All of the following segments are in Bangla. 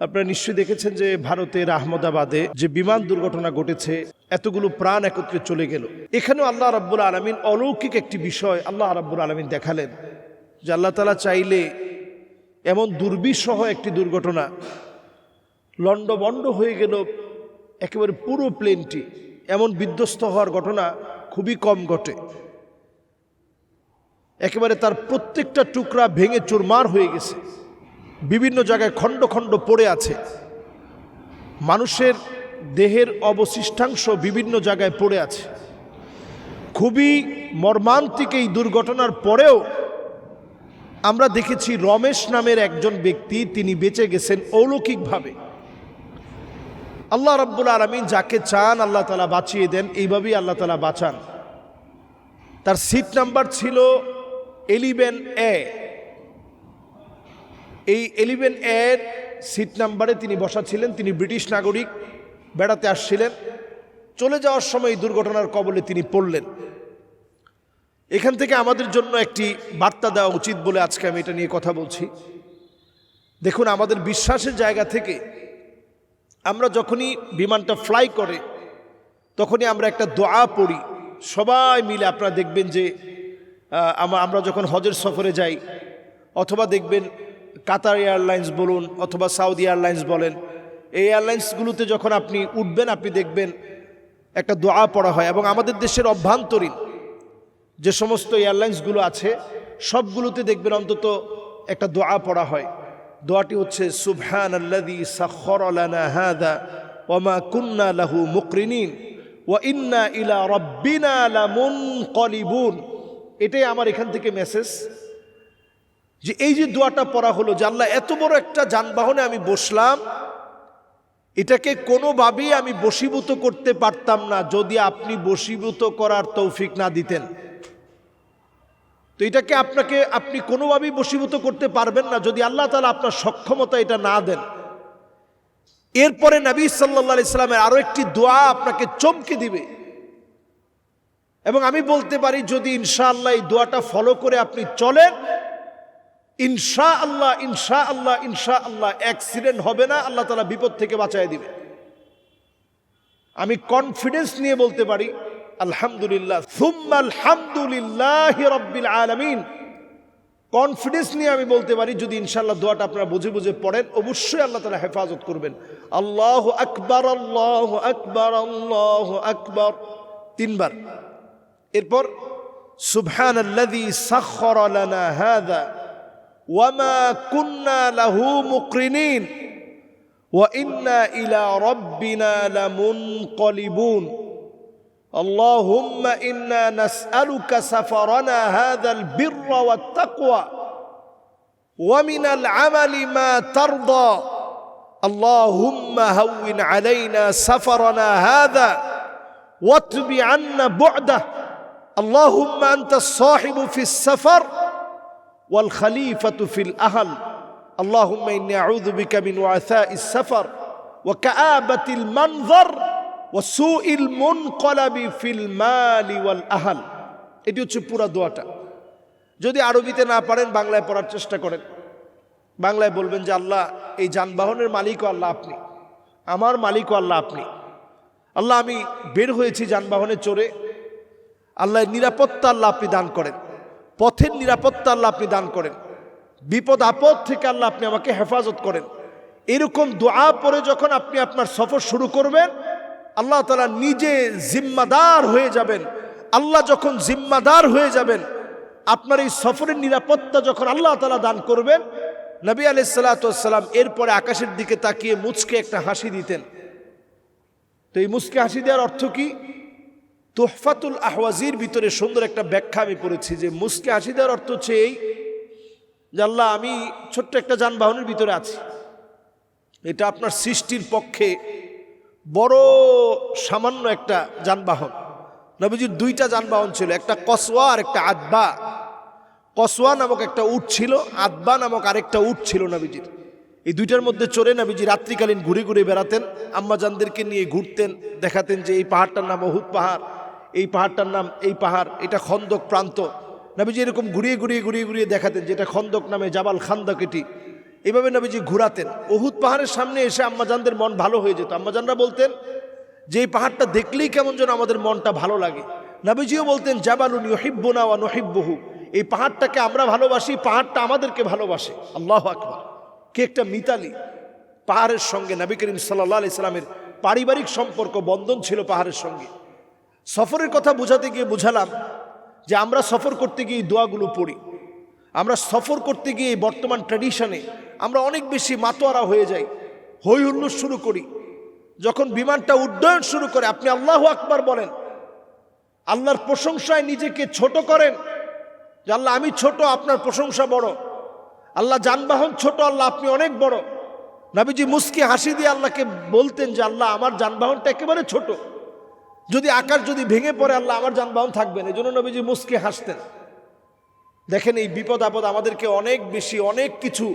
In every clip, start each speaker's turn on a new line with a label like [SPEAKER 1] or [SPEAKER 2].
[SPEAKER 1] আপনারা নিশ্চয়ই দেখেছেন যে ভারতের আহমদাবাদে যে বিমান দুর্ঘটনা ঘটেছে, এতগুলো প্রাণ একত্রে চলে গেল। এখানেও আল্লাহ রাব্বুল আলমিন অলৌকিক একটি বিষয় আল্লাহ রাব্বুল আলমিন দেখালেন, যে আল্লাহ তালা চাইলে এমন দুর্বিষহ একটি দুর্ঘটনা লণ্ডভণ্ড হয়ে গেল, একেবারে পুরো প্লেনটি। এমন বিধ্বস্ত হওয়ার ঘটনা খুবই কম ঘটে। একেবারে তার প্রত্যেকটা টুকরা ভেঙে চুরমার হয়ে গেছে। বিভিন্ন জায়গায় খণ্ড খণ্ড পড়ে আছে। মানুষের দেহের অবশিষ্টাংশ বিভিন্ন জায়গায় পড়ে আছে। খুবই মর্মান্তিক এই দুর্ঘটনার পরেও আমরা দেখেছি রমেশ নামের একজন ব্যক্তি, তিনি বেঁচে গেছেন অলৌকিকভাবে। আল্লাহ রাব্বুল আলমিন যাকে চান আল্লাহ তালা বাঁচিয়ে দেন, এইভাবেই আল্লাহ তালা বাঁচান। তার সিট নাম্বার ছিল এলিভেন এ এই এলিভেন এর সিট নাম্বারে তিনি বসা ছিলেন তিনি ব্রিটিশ নাগরিক, বেড়াতে আসছিলেন। চলে যাওয়ার সময় দুর্ঘটনার কবলে তিনি পড়লেন। এখান থেকে আমাদের জন্য একটি বার্তা দেওয়া উচিত বলে আজকে আমি এটা নিয়ে কথা বলছি। দেখুন, আমাদের বিশ্বাসের জায়গা থেকে আমরা যখনই বিমানটা ফ্লাই করে, তখনই আমরা একটা দোয়া পড়ি। সবাই মিলে আপনারা দেখবেন যে আমরা যখন হজের সফরে যাই, অথবা দেখবেন কাতার এয়ারলাইন্স বলুন অথবা সাউদি এয়ারলাইন্স বলেন, এই এয়ারলাইন্সগুলোতে যখন আপনি উঠবেন, আপনি দেখবেন একটা দোয়া পড়া হয়। এবং আমাদের দেশের অভ্যন্তরীণ যে সমস্ত এয়ারলাইন্সগুলো আছে, সবগুলোতে দেখবেন অন্তত একটা দোয়া পড়া হয়। দোয়াটি হচ্ছে সুবহান ওমা কুন্না লাহু মুকরিনিন ওয়া ইন্না ইলা রব্বিনা লামুনকলিবুন। এটাই আমার এখান থেকে মেসেজ যে এই যে দোয়াটা পড়া হলো যে আল্লাহ, এত বড় একটা যানবাহনে আমি বসলাম, এটাকে কোনোভাবেই আমি বশীভূত করতে পারতাম না যদি আপনি বশীভূত করার তৌফিক না দিতেন। তো এটাকে আপনাকে, আপনি কোনোভাবেই বশীভূত করতে পারবেন না যদি আল্লাহ তালা আপনার সক্ষমতা এটা না দেন। এরপরে নবী সাল্লা ইসলামের আরও একটি দোয়া আপনাকে চমকে দিবে। এবং আমি বলতে পারি যদি ইনশাআল্লাহ এই দোয়াটা ফলো করে আপনি চলেন ইনশা আল্লাহ ইনশা আল্লাহ ইনশা আল্লাহ অ্যাক্সিডেন্ট হবে না, আল্লাহ তালা বিপদ থেকে বাঁচায় দিবে। আমি কনফিডেন্স নিয়ে বলতে পারি, আলহামদুলিল্লাহ আলহামদুলিল্লাহ আলামিন। কনফিডেন্স নিয়ে আমি বলতে পারি, যদি ইনশাল্লাহ দোয়াটা আপনারা বুঝে বুঝে পড়েন, অবশ্যই আল্লাহ তালা হেফাজত করবেন। আল্লাহ আকবর আল্লাহ আকবর আল্লাহ আকবর। তিনবার। এরপর লানা হাযা। وما كنا له مقرنين وأنا إلى ربنا لمنقلبون اللهم أنا نسالك سفرنا هذا البر والتقوى ومن العمل ما ترضى اللهم هون علينا سفرنا هذا واتبعنا بعده اللهم انت الصاحب في السفر والخليفة في الأهل اللهم إني أعوذ بك من وعثاء السفر وكآبة المنظر وسوء المنقلب في المال والأهل এটি হচ্ছে পুরো দোয়াটা যদি আরবিতে না পারেন বাংলায় পড়ার চেষ্টা করেন বাংলায় বলবেন যে আল্লাহ এই যানবাহনের মালিকও আল্লাহ আপনি আমার মালিকও আল্লাহ আপনি আল্লাহ আমি বের হয়েছি যানবাহনে চড়ে আল্লাহ নিরাপত্তা আল্লাহ আপনি দান করেন পথের নিরাপত্তা আল্লাহ আপনি দান করেন। বিপদ আপদ থেকে আল্লাহ আপনি আমাকে হেফাজত করেন। এরকম দোয়া পরে যখন আপনি আপনার সফর শুরু করবেন, আল্লাহ তালা নিজে জিম্মাদার হয়ে যাবেন। আল্লাহ যখন জিম্মাদার হয়ে যাবেন, আপনার এই সফরের নিরাপত্তা যখন আল্লাহ তালা দান করবেন, নবী আলাইসাল্লাম এরপরে আকাশের দিকে তাকিয়ে মুচকে একটা হাসি দিতেন। তো এই মুচকে হাসি দেওয়ার অর্থ কি? তোহফাতুল আহওয়াজির ভিতরে সুন্দর একটা ব্যাখ্যা আমি পড়েছি যে মুসকে হাসি দেওয়ার অর্থ হচ্ছে এই যে আল্লাহ, আমি ছোট্ট একটা যানবাহনের ভিতরে আছি। এটা আপনার সৃষ্টির পক্ষে বড় সামান্য একটা যানবাহন। নবীজির দুইটা যানবাহন ছিল, একটা কসওয়া আর একটা আদবা। কসওয়া নামক একটা উট ছিল, আদবা নামক আরেকটা উট ছিল নবীজির। এই দুইটার মধ্যে চড়ে নবীজি রাত্রিকালীন ঘুরে ঘুরে বেড়াতেন, আম্মাজানদেরকে নিয়ে ঘুরতেন, দেখাতেন যে এই পাহাড়টার নাম অহুদ পাহাড়। এই পাহাড়টার নাম, এই পাহাড়, এটা খন্দক প্রান্ত। নবীজি এরকম ঘুরিয়ে ঘুরিয়ে ঘুরিয়ে ঘুরিয়ে দেখাতেন যেটা খন্দক নামে জাবাল খান্দক এটি। এভাবে নবীজি ঘুরাতেন। ওহুদ পাহাড়ের সামনে এসে আম্মাজানদের মন ভালো হয়ে যেত। আম্মাজানরা বলতেন, যে এই পাহাড়টা দেখলেই কেমন যেন আমাদের মনটা ভালো লাগে। নবীজিও বলতেন, জাবালুন ইহিব্বুনা ওয়া নহিব্বহু। এই পাহাড়টাকে আমরা ভালোবাসি পাহাড়টা আমাদেরকে ভালোবাসে। আল্লাহ আকবার। কে একটা মিতালি। পাহাড়ের সঙ্গে নবী করিম সাল্লাহ আলি সাল্লামের পারিবারিক সম্পর্ক, বন্ধন ছিল পাহাড়ের সঙ্গে। সফরের কথা বোঝাতে গিয়ে বুঝালাম যে আমরা সফর করতে গিয়ে দোয়াগুলো পড়ি। আমরা সফর করতে গিয়ে বর্তমান ট্র্যাডিশনে আমরা অনেক বেশি মাতোয়ারা হয়ে যাই হই হুল্লোড় শুরু করি। যখন বিমানটা উড্ডয়ন শুরু করে, আপনি আল্লাহ আকবার বলেন, আল্লাহর প্রশংসায় নিজেকে ছোট করেন, যে আল্লাহ আমি ছোট, আপনার প্রশংসা বড়। আল্লাহ যানবাহন ছোট, আল্লাহ আপনি অনেক বড়। নাবিজি মুস্কি হাসি দিয়ে আল্লাহকে বলতেন যে আল্লাহ, আমার যানবাহনটা একেবারে ছোট। যদি আকাশ যদি ভেঙে পড়ে, আল্লাহ আমার যানবাহন থাকবেন এই জন্য নবীজি মুস্কি হাসতেন। দেখেন এই বিপদ আপদ আমাদেরকে অনেক বেশি, অনেক কিছু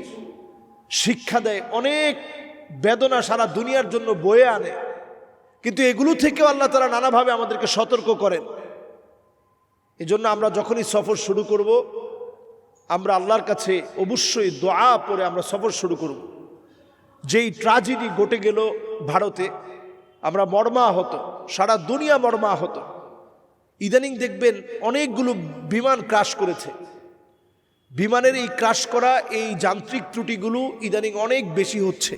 [SPEAKER 1] শিক্ষা দেয়, অনেক বেদনা সারা দুনিয়ার জন্য বয়ে আনে। কিন্তু এগুলো থেকেও আল্লাহ তারা নানাভাবে আমাদেরকে সতর্ক করেন। এই জন্য আমরা যখনই সফর শুরু করব, আমরা আল্লাহর কাছে অবশ্যই দোয়া পরে আমরা সফর শুরু করব। যেই ট্রাজেডি ঘটে গেল ভারতে আমরা মর্মাহত, সারা দুনিয়া মর্মাহত। ইদানিং দেখবেন অনেকগুলো বিমান ক্রাশ করেছে। বিমানের এই ক্রাশ করা, এই যান্ত্রিক ত্রুটিগুলো ইদানিং অনেক বেশি হচ্ছে।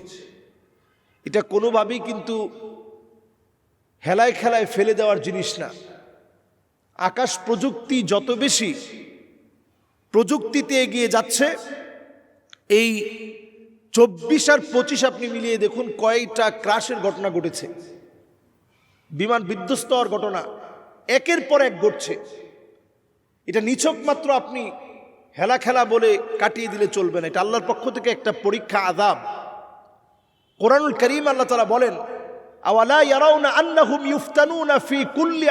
[SPEAKER 1] এটা কোনোভাবেই কিন্তু হেলায় খেলায় ফেলে দেওয়ার জিনিস না। আকাশ প্রযুক্তি যত বেশি প্রযুক্তিতে এগিয়ে যাচ্ছে, এই চব্বিশ আর পঁচিশ আপনি মিলিয়ে দেখুন কয়েকটা ক্রাশের ঘটনা ঘটেছে। বিমান বিধ্বস্ত হওয়ার ঘটনা, একের পর এক ঘটছে। এটা নিছক মাত্র আপনি হেলা খেলা বলে কাটিয়ে দিলে চলবে না। এটা আল্লাহর পক্ষ থেকে একটা পরীক্ষা আদাব কোরআনুল করিম আল্লাহ তালা বলেন ইউফতানুনা ফি কুল্লি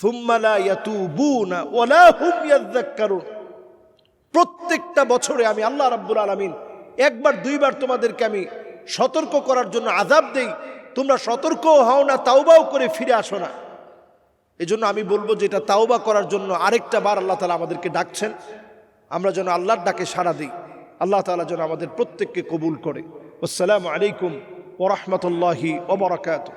[SPEAKER 1] সুম্মা হুম প্রত্যেকটা বছরে আমি আল্লাহ রাব্বুল আলামিন একবার, দুইবার তোমাদেরকে আমি সতর্ক করার জন্য আজাব দেই। তোমরা সতর্কও হও না, তাওবাও করে ফিরে আসো না। এজন্য আমি বলব যে এটা তাওবা করার জন্য আরেকটা বার আল্লাহ তালা আমাদেরকে ডাকছেন। আমরা যেন আল্লাহর ডাকে সাড়া দিই। আল্লাহ তালা যেন আমাদের প্রত্যেককে কবুল করে। আসসালামু আলাইকুম ওরহমতুল্লাহি ওবরাকাতুহ